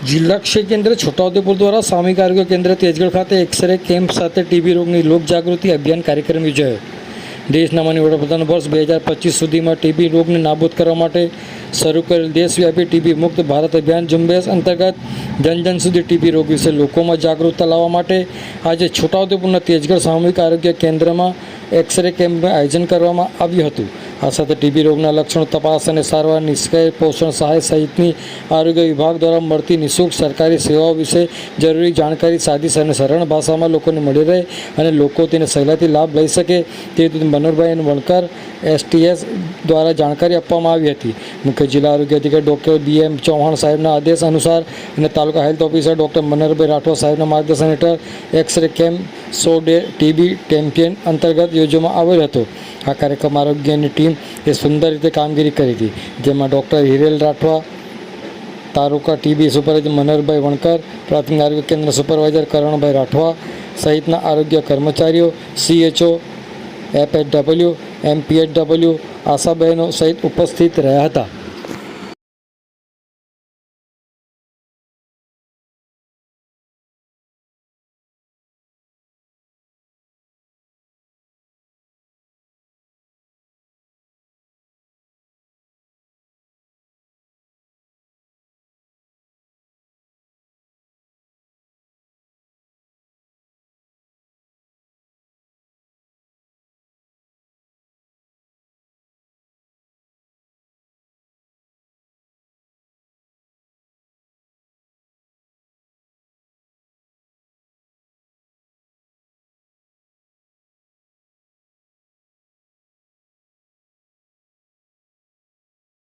જિલ્લા ક્ષય કેન્દ્ર છોટાઉદેપુર દ્વારા સામૂહિક આરોગ્ય કેન્દ્ર તેજગઢ ખાતે એક્સરે કેમ્પ સાથે ટીબી રોગની લોકજાગૃતિ અભિયાન કાર્યક્રમ યોજાયો. દેશના માન્ય વડાપ્રધાન વર્ષ બે હજાર પચીસ સુધીમાં ટીબી રોગને નાબૂદ કરવા માટે શરૂ કરેલ દેશવ્યાપી ટીબી મુક્ત ભારત અભિયાન ઝુંબેશ અંતર્ગત જન સુધી ટીબી રોગ વિશે લોકોમાં જાગૃતતા લાવવા માટે આજે છોટાઉદેપુરના તેજગઢ સામૂહિક આરોગ્ય કેન્દ્રમાં એક્સરે કેમ્પનું આયોજન કરવામાં આવ્યું હતું. આ સાથે ટીબી રોગના લક્ષણો તપાસ અને સારવાર નિષ્ક્રિય પોષણ સહાય સહિતની આરોગ્ય વિભાગ દ્વારા મળતી નિઃશુલ્ક સરકારી સેવાઓ વિશે જરૂરી જાણકારી સાદી અને સરળ ભાષામાં લોકોને મળી રહે અને લોકો તેને સહેલાઈથી લાભ લઈ શકે તે રીતે મનોહરભાઈ વણકર, એસટીએસ દ્વારા જાણકારી આપવામાં આવી હતી. મુખ્ય જિલ્લા આરોગ્ય અધિકારી ડૉક્ટર બી એમ ચૌહાણ સાહેબના આદેશ અનુસાર અને તાલુકા હેલ્થ ઓફિસર ડૉક્ટર મનોહરભાઈ રાઠવા સાહેબના માર્ગદર્શન હેઠળ એક્સરે કેમ્પ સો ડે ટીબી ટેમ્પિયન અંતર્ગત યોજવામાં આવ્યો હતો. આ કાર્યક્રમ આરોગ્યની ટીમ એ સુંદર રીતે કામગીરી કરી હતી. જેમાં ડૉક્ટર હિરેલ રાઠવા, તાલુકા ટીબી સુપરવાઇઝર મનોહરભાઈ વણકર, પ્રાથમિક આરોગ્ય કેન્દ્ર સુપરવાઇઝર કરણભાઈ રાઠવા સહિતના આરોગ્ય કર્મચારીઓ સીએચઓ એફએચડબલ્યુ એમપીએચડબલ્યુ આશાબહેનો સહિત ઉપસ્થિત રહ્યા હતા.